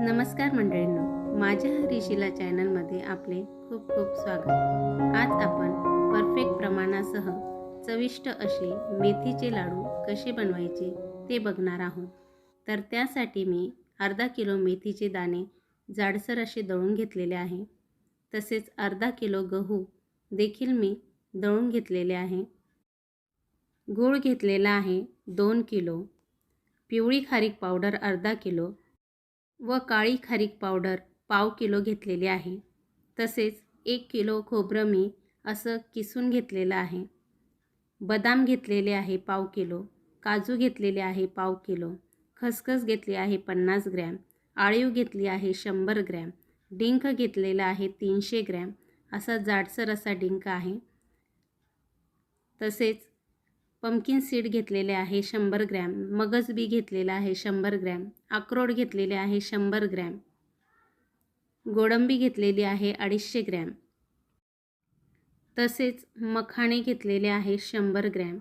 नमस्कार मंडळींनो. माझ्या हरिशिला चॅनलमध्ये आपले खूप खूप स्वागत. आज आपण परफेक्ट प्रमाणासह चविष्ट असे मेथीचे लाडू कसे बनवायचे ते बघणार आहोत. तर त्यासाठी मी अर्धा किलो मेथीचे दाणे जाडसर असे दळून घेतलेले आहे. तसेच अर्धा किलो गहू देखील मी दळून घेतलेले आहे. गूळ घेतलेला आहे दोन किलो. पिवळी खारीक पावडर अर्धा किलो. व काळी खारीक पावडर पाव किलो घेतलेली आहे. तसेच एक किलो खोबरं मी असं किसून घेतलेलं आहे. बदाम घेतलेले आहे पाव किलो काजू घेतलेले आहे पाव किलो खसखस घेतली आहे पन्नास ग्रॅम आळीव घेतली आहे शंभर ग्रॅम डिंक घेतलेला आहे तीनशे ग्रॅम असा जाडसर असा डिंक आहे. तसेच पंपकिन सीड घेतलेले आहे शंभर ग्रॅम मगज बी घेतलेला आहे शंभर ग्रॅम अक्रोड घेतलेले आहे शंभर ग्रॅम. गोडंबी घेतलेली आहे अडीचशे ग्रॅम. तसेच मखाणे घेतलेले आहे शंभर ग्रॅम.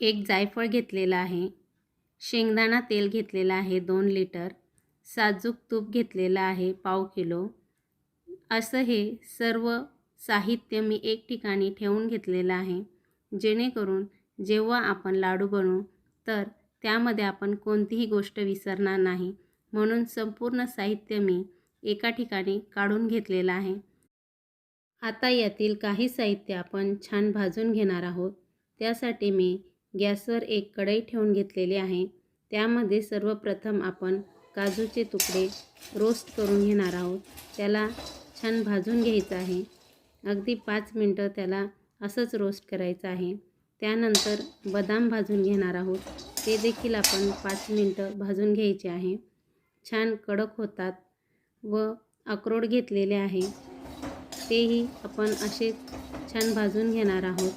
एक जायफळ घेतलेला आहे. शेंगदाणा तेल घेतलेलं आहे दोन लिटर. साजूक तूप घेतलेलं आहे पाव किलो. असं हे सर्व साहित्य मी एक ठिकाणी ठेवून घेतलेलं आहे. जेणेकरून जेव्हा आपण लाडू बनवू तर त्यामध्ये आपण कोणतीही गोष्ट विसरणार नाही. म्हणून संपूर्ण साहित्य मी एका ठिकाणी काढून घेतलेलं आहे. आता यातील काही साहित्य आपण छान भाजून घेणार आहोत. त्यासाठी मी गॅसवर एक कढई ठेवून घेतलेली आहे. त्यामध्ये सर्वप्रथम आपण काजूचे तुकडे रोस्ट करून घेणार आहोत. त्याला छान भाजून घ्यायचं आहे. अगदी पाच मिनटं त्याला असंच रोस्ट करायचं आहे. त्यानंतर बदाम भाजून घेणार आहोत. ते देखील आपण पाच मिनटं भाजून घ्यायचे आहे. छान कडक होतात व अक्रोड घेतलेले आहे. तेही आपण असे छान भाजून घेणार आहोत.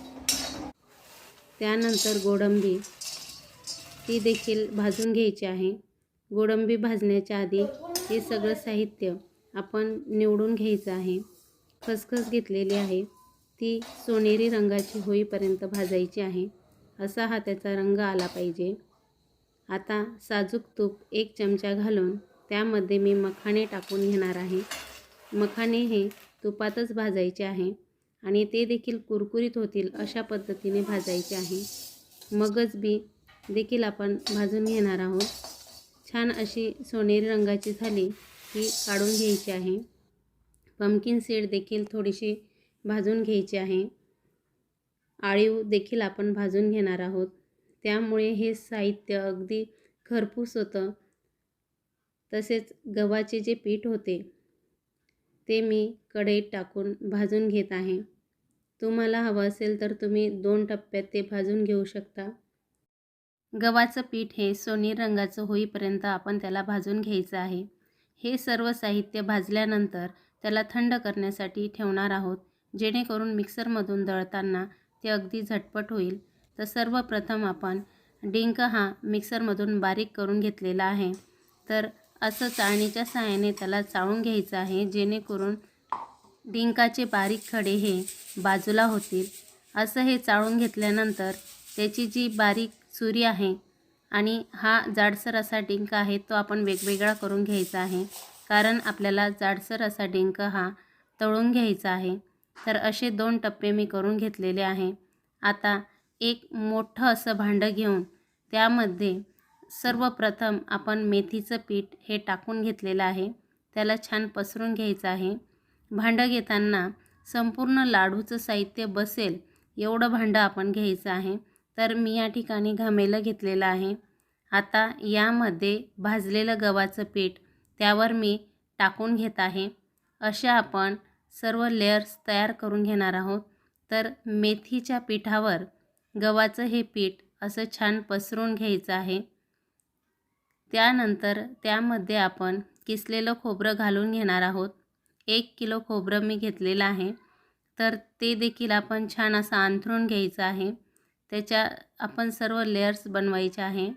त्यानंतर गोडंबी ती देखील भाजून घ्यायची आहे. गोडंबी भाजण्याच्या आधी हे सगळं साहित्य आपण निवडून घ्यायचं आहे. खसखस घेतलेली आहे. ती सोनेरी रंगाची होईपर्यंत भाजायची आहे. असा हा त्याचा रंग आला पाहिजे. आता साजूक तूप एक चमचा घालून त्यामध्ये मी मखाणे टाकून घेणार आहे. मखाणे हे तुपातच भाजायचे आहे आणि ते देखील कुरकुरीत होतील अशा पद्धतीने भाजायचे आहे. मगज बी देखील आपण भाजून घेणार आहोत. छान अशी सोनेरी रंगाची झाली ही काढून घ्यायची आहे. पंपकिन सीड देखील थोडीशी भाजून घ्यायची आहे. आळीव देखील आपण भाजून घेणार आहोत. त्यामुळे हे साहित्य अगदी खरपूस होतं. तसेच गव्हाचे जे पीठ होते ते मी कढईत टाकून भाजून घेत आहे. तुम्हाला हवं असेल तर तुम्ही दोन टप्प्यात ते भाजून घेऊ शकता. गव्हाचं पीठ हे सोनेरी रंगाचं होईपर्यंत आपण त्याला भाजून घ्यायचं आहे. हे सर्व साहित्य भाजल्यानंतर त्याला थंड करण्यासाठी ठेवणार आहोत जेणेकरून मिक्सरमधून दळताना ते अगदी झटपट होईल. तर सर्वप्रथम आपण डिंक हा मिक्सरमधून बारीक करून घेतलेला आहे. तर असं चाळणीच्या सहाय्याने त्याला चाळून घ्यायचं आहे जेणेकरून डिंकाचे बारीक खडे हे बाजूला होतील. असं हे चाळून घेतल्यानंतर त्याची जी बारीक सुरी आहे आणि हा जाडसर असा डिंक आहे तो आपण वेगवेगळा करून घ्यायचा आहे. कारण आपल्याला जाडसर असा डिंक हा तळून घ्यायचा आहे. तर असे दोन टप्पे मी करून घेतलेले आहे. आता एक मोठं असं भांडं घेऊन त्यामध्ये सर्वप्रथम आपण मेथीचं पीठ हे टाकून घेतलेलं आहे. त्याला छान पसरून घ्यायचं आहे. भांडं घेताना संपूर्ण लाडूचं साहित्य बसेल एवढं भांडं आपण घ्यायचं आहे. तर मी या ठिकाणी घमेलं घेतलेलं आहे. आता यामध्ये भाजलेलं गव्हाचं पीठ त्यावर मी टाकून घेत आहे. अशा आपण सर्व लेयर्स तयार करून घेणार आहोत. तर मेथीच्या पिठावर गव्हाचं हे पीठ असं छान पसरून घ्यायचं आहे. त्यानंतर त्यामध्ये आपण किसलेलं खोबरं घालून घेणार आहोत. एक किलो खोबरं मी घेतलेलं आहे. तर ते देखील आपण छान असं अंथरून घ्यायचं आहे. त्याच्या आपण सर्व लेयर्स बनवायचे आहे.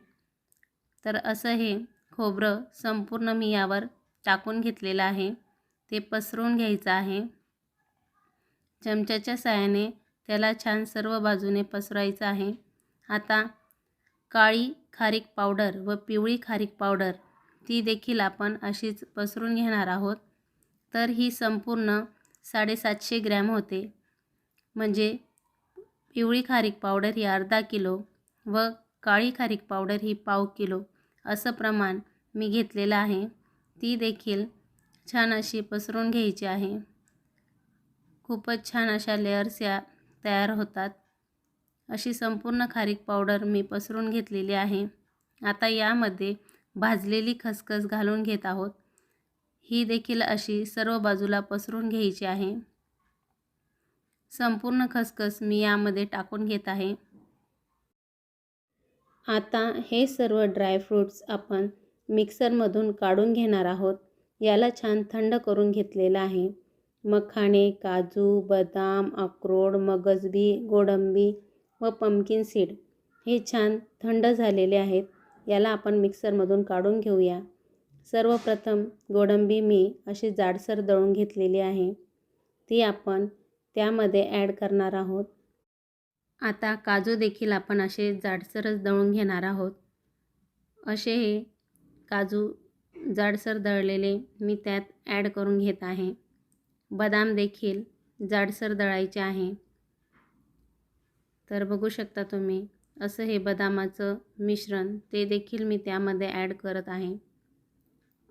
तर असं हे खोबरं संपूर्ण मी यावर टाकून घेतलेलं आहे. ते पसरून घ्यायचं आहे. चमच्याच्या साहाय्याने त्याला छान सर्व बाजूने पसरायचं आहे. आता काळी खारीक पावडर व पिवळी खारीक पावडर ती देखील आपण अशीच पसरून घेणार आहोत. तर ही संपूर्ण साडेसातशे ग्रॅम होते. म्हणजे पिवळी खारीक पावडर ही अर्धा किलो व काळी खारीक पावडर ही पाव किलो असं प्रमाण मी घेतलेलं आहे. ती देखील छान अशी पसरून घ्यायची आहे. खूपच छान अशा लेअर्स या तयार होतात. अशी संपूर्ण खारीक पावडर मी पसरून घेतलेली आहे. आता यामध्ये भाजलेली खसखस घालून घेत आहोत. ही देखील अशी सर्व बाजूला पसरून घ्यायची आहे. संपूर्ण खसखस मी यामध्ये टाकून घेत आहे. आता हे सर्व ड्रायफ्रूट्स आपण मिक्सरमधून काढून घेणार आहोत. याला छान थंड करून घेतलेलं आहे. मखाणे काजू बदाम अक्रोड मगजबी गोडंबी व पम्किन सीड हे छान थंड झालेले आहेत. याला आपण मिक्सरमधून काढून घेऊया. सर्वप्रथम गोडंबी मी अशी जाडसर दळून घेतलेली आहे. ती आपण त्यामध्ये ॲड करणार आहोत. आता काजू देखील आपण असे जाडसरच दळून घेणार आहोत. असे हे काजू जाडसर दळलेले मी त्यात ॲड करून घेत आहे. बदाम देखील जाडसर दळायचे आहे. तर बघू शकता तुम्ही असं हे बदामाचं मिश्रण ते देखील मी त्यामध्ये ॲड करत आहे.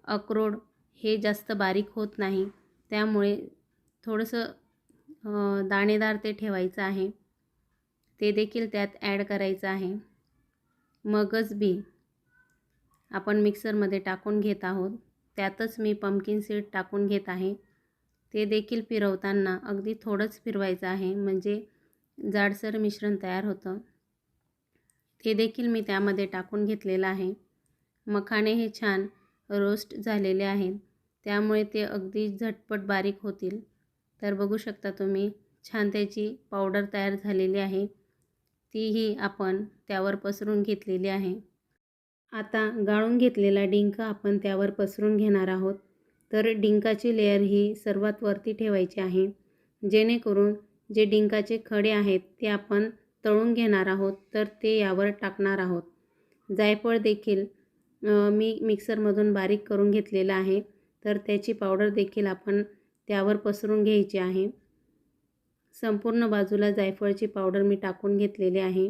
अक्रोड हे जास्त बारीक होत नाही त्यामुळे थोडंसं दाणेदार ते ठेवायचं आहे. ते देखील त्यात ॲड करायचं आहे. मगच बी आपण मिक्सरमध्ये टाकून घेत आहोत. त्यातच मी पम्किन सीड टाकून घेत आहे. ते देखील फिरवताना अगदी थोडंच फिरवायचं आहे म्हणजे जाडसर मिश्रण तयार होतं. ते देखील मी त्यामध्ये टाकून घेतलेलं आहे. मखाणे हे छान रोस्ट झालेले आहेत. त्यामुळे ते अगदी झटपट बारीक होतील. तर बघू शकता तुम्ही छान त्याची पावडर तयार झालेली आहे. तीही आपण त्यावर पसरून घेतलेली आहे. आता गाळून घेतलेला डिंक आपण त्यावर पसरून घेणार आहोत. तर डिंकाची लेअर ही सर्वात वरती ठेवायची आहे. जेणेकरून जे डिंकाचे खडे आहेत ते आपण तळून घेणार आहोत तर ते यावर टाकणार आहोत. जायफळ देखील मी मिक्सरमधून बारीक करून घेतलेलं आहे. तर त्याची पावडर देखील आपण त्यावर पसरून घ्यायची आहे. संपूर्ण बाजूला जायफळची पावडर मी टाकून घेतलेली आहे.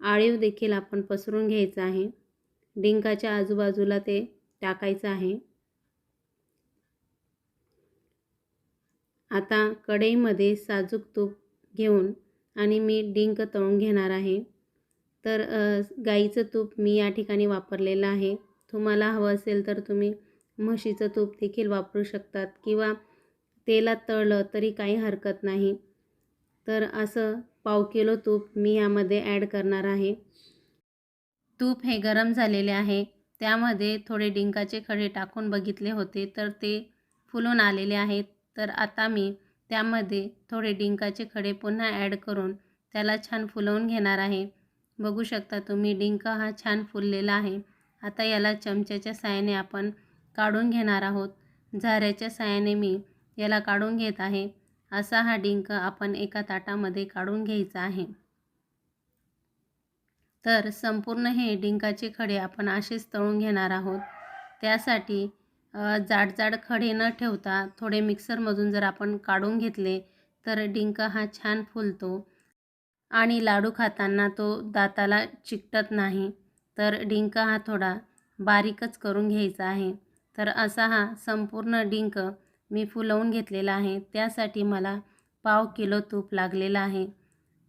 आळीव देखील आपण पसरून घ्यायचं आहे. डिंकाच्या आजूबाजूला ते टाकायचं आहे. आता कढईमध्ये साजूक तूप घेऊन आणि मी डिंक तळून घेणार आहे. तर गाईचं तूप मी या ठिकाणी वापरलेलं आहे. तुम्हाला हवं असेल तर तुम्ही म्हशीचं तूप देखील वापरू शकतात किंवा तेलात तळलं तरी काही हरकत नाही. तर असं पाव किलो तूप मी यामध्ये ॲड करणार आहे. तूप हे गरम झालेले आहे. त्यामध्ये थोडे डिंकाचे खडे टाकून बघितले होते तर ते फुलून आलेले आहेत. तर आता मी त्यामध्ये थोडे डिंकाचे खडे पुन्हा ॲड करून त्याला छान फुलवून घेणार आहे. बघू शकता तुम्ही डिंक हा छान फुललेला आहे. आता याला चमच्याच्या साहाय्याने आपण काढून घेणार आहोत. झाऱ्याच्या साहाय्याने मी याला काढून घेत आहे. असा हा डिंक आपण एका ताटामध्ये काढून घ्यायचा आहे. तर संपूर्ण हे डिंकाचे खडे आपण असेच तळून घेणार आहोत. त्यासाठी जाड जाड खडे न ठेवता थोडे मिक्सरमधून जर आपण काढून घेतले तर डिंक हा छान फुलतो आणि लाडू खाताना तो दाताला चिकटत नाही. तर डिंक हा थोडा बारीकच करून घ्यायचा आहे. तर असा हा संपूर्ण डिंक मी फुलवून घेतलेला आहे. त्यासाठी मला पाव किलो तूप लागलेलं आहे.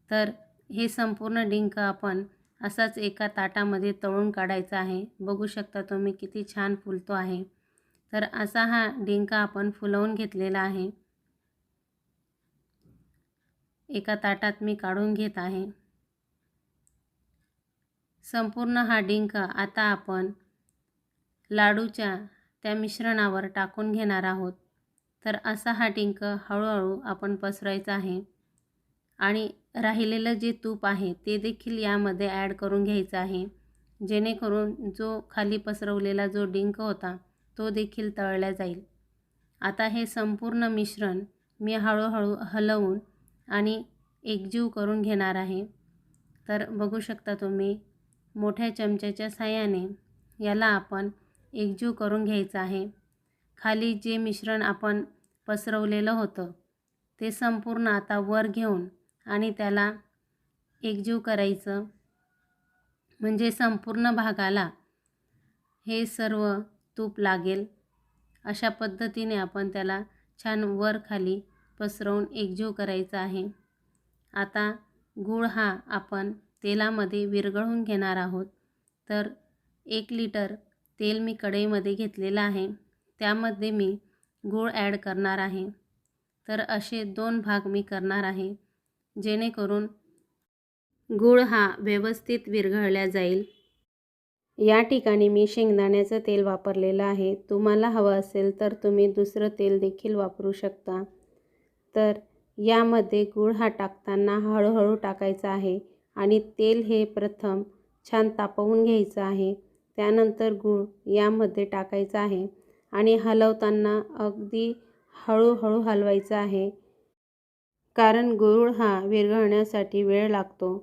तर हे संपूर्ण डिंक आपण असाच एका ताटामध्ये तळून काढायचा आहे. बघू शकता तुम्ही किती छान फुलतो आहे. तर असा हा डिंक आपण फुलवून घेतलेला आहे. एका ताटात मी काढून घेत आहे. संपूर्ण हा डिंक आता आपण लाडूच्या त्या मिश्रणावर टाकून घेणार आहोत. तर असा हा डिंक हळूहळू आपण पसरायचा आहे. आणि राहिलेलं जे तूप आहे ते देखील यामध्ये ॲड करून घ्यायचं आहे. जेणेकरून जो खाली पसरवलेला जो डिंक होता तो देखील तळला जाईल. आता हे संपूर्ण मिश्रण मी हळूहळू हलवून आणि एकजीव करून घेणार आहे. तर बघू शकता तुम्ही मोठ्या चमच्याच्या साह्याने याला आपण एकजीव करून घ्यायचं आहे. खाली जे मिश्रण आपण पसरवलेलं होतं ते संपूर्ण आता वर घेऊन आणि त्याला एकजीव करायचं. म्हणजे संपूर्ण भागाला हे सर्व तूप लागेल. अशा पद्धतीने आपण त्याला छान वर खाली पसरवून एकजीव करायचा आहे. आता गूळ हा आपण तेलामध्ये विरघळून घेणार आहोत. तर एक लिटर तेल मी कढईमध्ये घेतलेलं आहे. त्यामध्ये मी गूळ ॲड करणार आहे. तर असे दोन भाग मी करणार आहे. जेणेकरून गूळ हा व्यवस्थित विरघळल्या जाईल. या ठिकाणी मी शेंगदाण्याचं तेल वापरलेलं आहे. तुम्हाला हवं असेल तर तुम्ही दुसरं तेल देखील वापरू शकता. तर यामध्ये गूळ हा टाकताना हळूहळू टाकायचा आहे आणि तेल हे प्रथम छान तापवून घ्यायचं आहे. त्यानंतर गूळ यामध्ये टाकायचा आहे आणि हलवताना अगदी हळूहळू हलवायचं आहे. कारण गुरुळ हा विरघळण्यासाठी वेळ लागतो.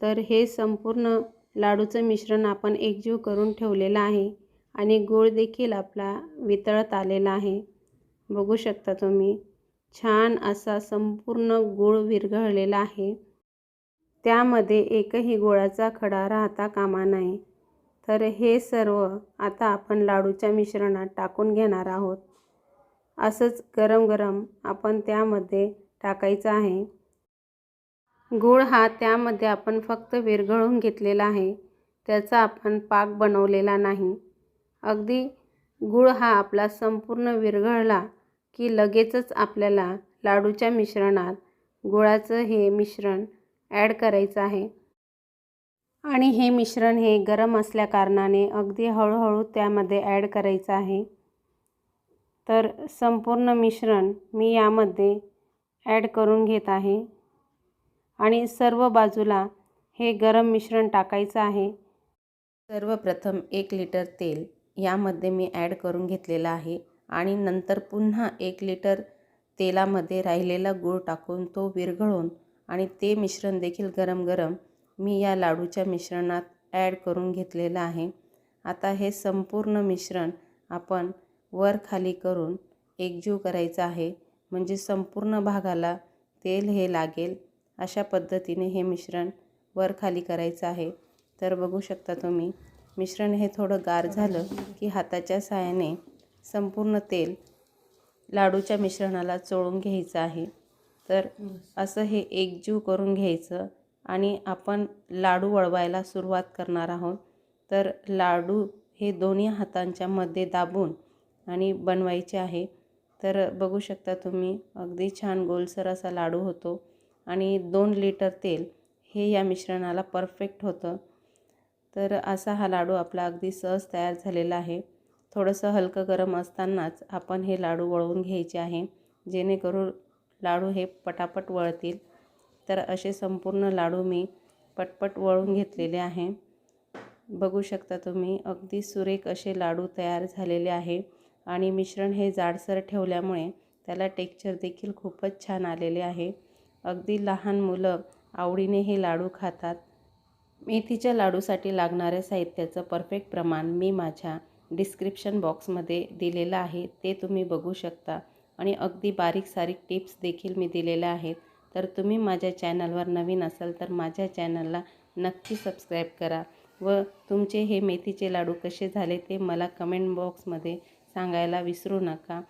तर हे संपूर्ण लाडूचं मिश्रण आपण एकजीव करून ठेवलेलं आहे आणि गूळ देखील आपला वितळत आलेला आहे. बघू शकता तुम्ही छान असा संपूर्ण गूळ विरघळलेला आहे. त्यामध्ये एकही गुळाचा खडा राहता कामा नये. तर हे सर्व आता आपण लाडूच्या मिश्रणात टाकून घेणार आहोत. असंच गरम गरम आपण त्यामध्ये टाकायचं आहे. गूळ हा त्यामध्ये आपण फक्त विरघळून घेतलेला आहे. त्याचा आपण पाक बनवलेला नाही. अगदी गूळ हा आपला संपूर्ण विरघळला की लगेचच आपल्याला लाडूच्या मिश्रणात गुळाचं हे मिश्रण ॲड करायचं आहे. आणि हे मिश्रण हे गरम असल्याकारणाने अगदी हळूहळू त्यामध्ये ॲड करायचं आहे. तर संपूर्ण मिश्रण मी यामध्ये ॲड करून घेत आहे. आणि सर्व बाजूला हे गरम मिश्रण टाकायचं आहे. सर्वप्रथम एक लिटर तेल यामध्ये मी ॲड करून घेतलेलं आहे आणि नंतर पुन्हा एक लिटर तेलामध्ये राहिलेला गूळ टाकून तो विरघळून आणि ते मिश्रण देखील गरम गरम मी या लाडूच्या मिश्रणात ॲड करून घेतलेलं आहे. आता हे संपूर्ण मिश्रण आपण वर खाली करून एकजीव करायचं आहे. म्हणजे संपूर्ण भागाला तेल हे लागेल अशा पद्धतीने हे मिश्रण वर खाली करायचं आहे. तर बघू शकता तुम्ही मिश्रण हे थोडं गार झालं की हाताच्या साहाय्याने संपूर्ण तेल लाडूच्या मिश्रणाला चोळून घ्यायचं आहे. तर असं हे एकजीव करून घ्यायचं आणि आपण लाडू वळवायला सुरुवात करणार आहोत. तर लाडू हे दोन्ही हातांच्या मध्ये दाबून आणि बनवायचे आहे. तर बघू शकता तुम्ही अगदी छान गोलसर असा लाडू होतो. आणि दोन लिटर तेल हे या मिश्रणाला परफेक्ट होतं. तर असा हा लाडू आपला अगदी सहज तयार झालेला आहे. थोडंसं हलकं गरम असतानाच आपण हे लाडू वळवून घ्यायचे आहे. जेणेकरून लाडू हे पटापट वळतील. तर असे संपूर्ण लाडू मी पटपट वळून घेतलेले आहे. बघू शकता तुम्ही अगदी सुरेख असे लाडू तयार झालेले आहे. आणि मिश्रण हे जाडसर ठेवल्यामुळे त्याला टेक्चर देखील खूपच छान आलेले आहे. अगदी लहान मुलं आवडीने हे लाडू खातात. मेथीच्या लाडूसाठी लागणाऱ्या साहित्याचं परफेक्ट प्रमाण मी माझ्या डिस्क्रिप्शन बॉक्समध्ये दिलेलं आहे. ते तुम्ही बघू शकता. आणि अगदी बारीक सारीक टिप्स देखील मी दिलेल्या आहेत. तर तुम्ही माझ्या चॅनलवर नवीन असाल तर माझ्या चॅनलला नक्की सबस्क्राईब करा. व तुमचे हे मेथीचे लाडू कसे झाले ते मला कमेंट बॉक्समध्ये सांगायला विसरू नका.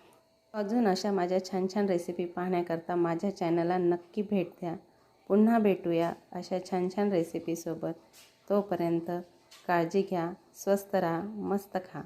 अजून अशा माझ्या छान छान रेसिपी पाहण्याकरता माझ्या चॅनलला नक्की भेट द्या. पुन्हा भेटूया अशा छान छान रेसिपीसोबत तोपर्यंत काळजी घ्या स्वस्त राहा मस्त खा.